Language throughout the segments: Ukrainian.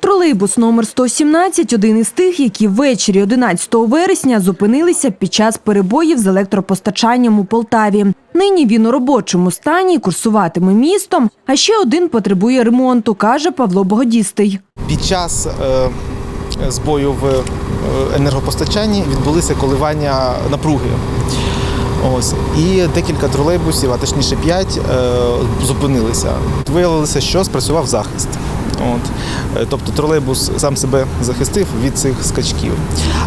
Тролейбус номер 117 – один із тих, які ввечері 11 вересня зупинилися під час перебоїв з електропостачанням у Полтаві. Нині він у робочому стані курсуватиме містом, а ще один потребує ремонту, каже Павло Богодістий. Під час е, збою в е, енергопостачанні відбулися коливання напруги. Ось і декілька тролейбусів, а точніше п'ять, е, зупинилися. Виявилося, що спрацював захист. От. Е, Тобто тролейбус сам себе захистив від цих скачків.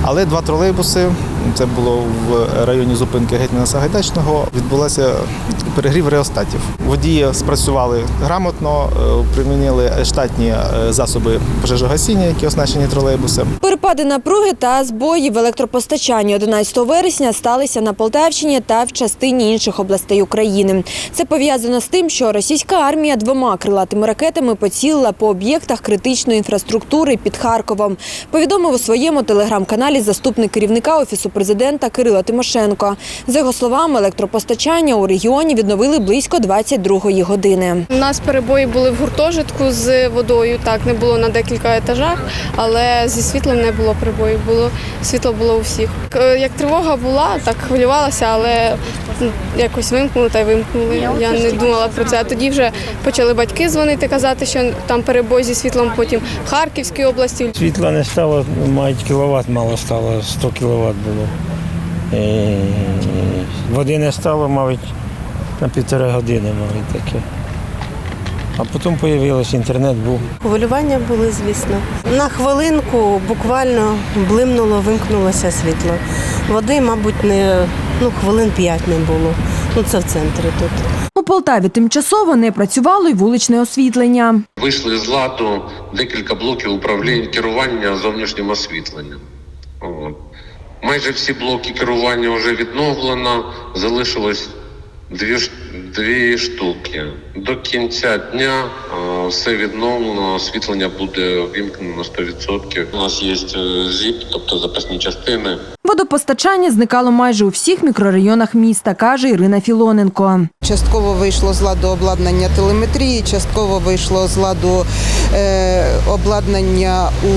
Але два тролейбуси, це було в районі зупинки Гетьмана Сагайдачного, відбулося перегрів реостатів. Водії спрацювали грамотно, е, примінили штатні е, засоби пожежогасіння, які оснащені тролейбусом. Перепади напруги та збої в електропостачанні 11 вересня сталися на Полтавщині та в частині інших областей України. Це пов'язано з тим, що російська армія двома крилатими ракетами поцілила по об'єктах критичної інфраструктури під Харковом. Повідомив у своєму телеграм-каналі заступник керівника офісу президента Кирило Тимошенко. За його словами, електропостачання у регіоні відновили близько 22-ї години. У нас перебої були в гуртожитку з водою. Так не було на декілька етажах, але зі світлом не було перебоїв. Було світло було у всіх. Як тривога була, так хвилювалася, але якось вимкнули та й вимкнули. Я не думала про це. А тоді вже почали батьки дзвонити, казати, що там перебой зі світлом. Потім в Харківській області. Світла не стало, мають кіловат мало стало, 100 кіловат було. І води не стало, мабуть, на півтори години, мабуть, таке. А потім з'явився інтернет, був. Хвилювання були, звісно. На хвилинку буквально блимнуло, вимкнулося світло. Води, мабуть, не ну, хвилин п'ять не було. Ну, це в центрі тут. У Полтаві тимчасово не працювало й вуличне освітлення. Вийшли з ладу декілька блоків управління керування зовнішнім освітленням. Майже всі блоки керування вже відновлено, залишилось дві, дві штуки. До кінця дня е, все відновлено, освітлення буде вімкнено на 100%. У нас є е, ЗІП, тобто запасні частини. Водопостачання зникало майже у всіх мікрорайонах міста, каже Ірина Філоненко. Частково вийшло з ладу обладнання телеметрії, частково вийшло з ладу е, обладнання у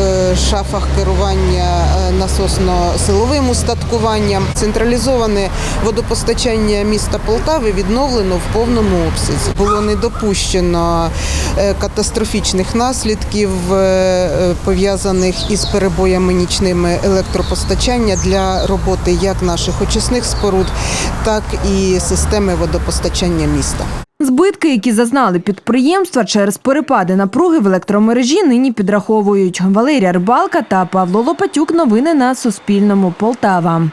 е, шафах керування е, насосно-силовим устаткуванням. Централізоване водопостачання міста Полтави відновлено в повному обсязі. Було не допущено е, катастрофічних наслідків, е, пов'язаних із перебоями нічними електропостачання для роботи як наших очисних споруд, так і системи водопостачання міста. Збитки, які зазнали підприємства через перепади напруги в електромережі, нині підраховують. Валерія Рибалка та Павло Лопатюк. Новини на Суспільному. Полтава.